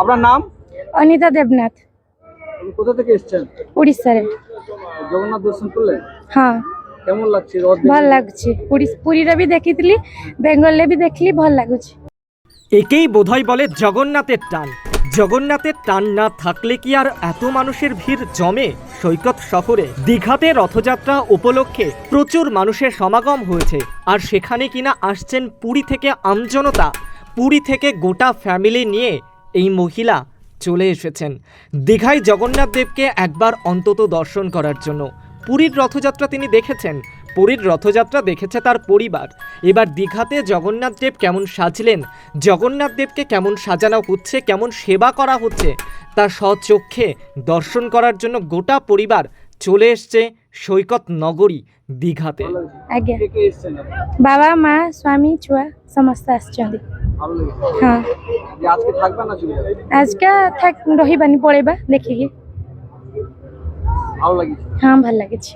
আপনার নাম? অনিতা দেবনাথ। কোথা থেকে এসছেন? উড়িষ্যার। জগন্নাথ দর্শন করলেন? হ্যাঁ। কেমন লাগছে ভালো লাগছে। পুরীর বি দেখিলি বেঙ্গলে বি দেখলি ভালো লাগছে। একেই বোধহয় বলে জগন্নাথের টান। জগন্নাথের টান না থাকলে কি আর এত মানুষের ভিড় জমে? সৈকত শহরে দীঘাতে রথযাত্রা উপলক্ষে প্রচুর মানুষের সমাগম হয়েছে। আর সেখানে কিনা আসছেন পুরী থেকে আমজনতা পুরী থেকে গোটা ফ্যামিলি নিয়ে এই মহিলা চলে এসেছেন। দীঘায় জগন্নাথ দেবকে একবার অন্তত দর্শন করার জন্য। পুরীর রথযাত্রা তিনি দেখেছেন। পুরীর রথযাত্রা দেখেছে তার পরিবার। এবার দীঘাতে জগন্নাথ দেব কেমন সাজলেন জগন্নাথ দেবকে কেমন সাজানো হচ্ছে কেমন সেবা করা হচ্ছে তার স্বচক্ষে দর্শন করার জন্য গোটা পরিবার চলে এসছে সৈকত নগরী দীঘাতে বাবা মা স্বামী ছুয়া সমস্ত আসছেন হ্যাঁ। আজকে থাক রহিবানি পড়াইবা দেখিকি হ্যাঁ ভালো লাগিছে।